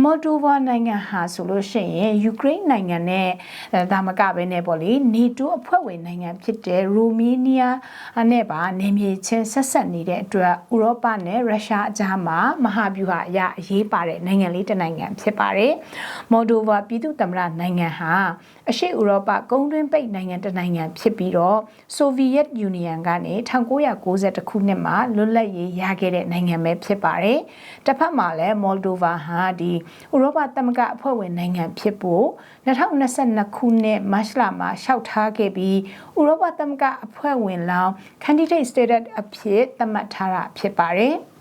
မော်ဒိုဗာနိုင်ငံဟာဆိုလို့ရှိရင်ယူကရိန်းနိုင်ငံနဲ့ဒါမကပဲနဲ့ပေါ့လေနေတိုးအဖွဲ့ဝင်နိုင်ငံဖြစ်တဲ့ရိုမေးနီးယားနဲ့ပါနေမြေချင်းဆက်ဆက်နေတဲ့အတွက်ဥရောပနဲ့ရုရှားအကြားမှာမဟာဗျူဟာအရအရေးပါတဲ့နိုင်ငံလေးတစ်နိုင်ငံဖြစ်ပါတယ်မော်ဒိုဗာပြည်သူ့သမ္မတနိုင်ငံဟာအရှေ့ဥရောပကုန်းတွင်းပိတ်နိုင်ငံတစ်နိုင်ငံဖြစ်ပြီးတော့ဆိုဗီယက်ယူနီယံကနေ1990ခုနှစ်မှာလွတ်လပ်ရေးရခဲ့တဲ့နိုင်ငံပဲဖြစ်ပါတယ်။တစ်ဖက်မှာလည်းမော်ဒိုဗာဟာဒီဥရောပသမဂ္ဂအဖွဲ့ဝင်နိုင်ငံဖြစ်ဖို့2022ခုနှစ်မတ်လမှာလျှောက်ထားခဲ့ပြီးဥရောပသမဂ္ဂအဖွဲ့ဝင်လောင်း candidate status အဖြစ်သတ်မှတ်ထားတာဖြစ်ပါတယ်။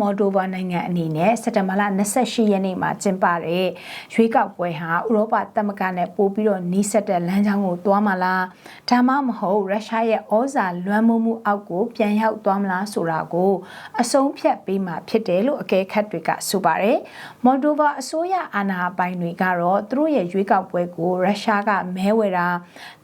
မော်ဒိုဗာနိုင်ငံအနေနဲ့စက်တဘာလ28ရက်နေ့မှာကျင်းပတဲ့ရွေးကောက်ပွဲဟာဥရောပသမဂ္ဂနဲ့ပို့ပြီးတော့နှီးစက်တဲ့လမ်းကြောင်းကိုသွားမလားဒါမှမဟုတ်ရုရှားရဲ့ဩဇာလွှမ်းမိုးမှုအောက်ကိုပြန်ရောက်သွားမလားဆိုတာကိုအဆုံးဖြတ်ပေးမှာဖြစ်တယ်လို့အကဲခတ်တွေကဆိုပါတယ်မော်ဒိုဗာအစိုးရအာဏာပိုင်တွေကတော့သူတို့ရဲ့ရွေးကောက်ပွဲကိုရုရှားကမဲဝယ်တာ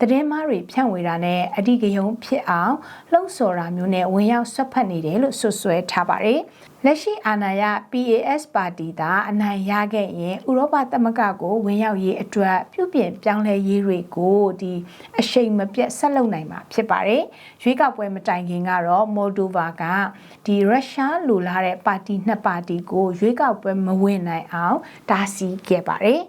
သတင်းမှားတွေဖြန့်ဝေတာနဲ့အဓိကရုဏ်းဖြစ်အောင်လှုံ့ဆော်တာမျိုးနဲ့ဝင်ရောက်ဆွတ်ဖက်နေတယ်လို့ဆွဆွဲထားပါတယ်လက်ရှိအာဏာရ PAS ပါတီသာအနိုင်ရခဲ့ရင်ဥရောပသမဂ္ဂကိုဝင်ရောက်ရေးအတွက်ပြုပြင်ပြောင်းလဲရေးတွေကိုဒီအရှိန်မပြတ်ဆက်လုပ်နိုင်မှာဖြစ်ပါတယ်။ရွေးကောက်ပွဲမတိုင်ခင်ကတော့မော်ဒိုဗာကဒီရုရှားလူလာတဲ့ပါတီနှစ်ပါတီကိုရွေးကောက်ပွဲမဝင်နိုင်အောင်တားဆီးခဲ့ပါတယ်။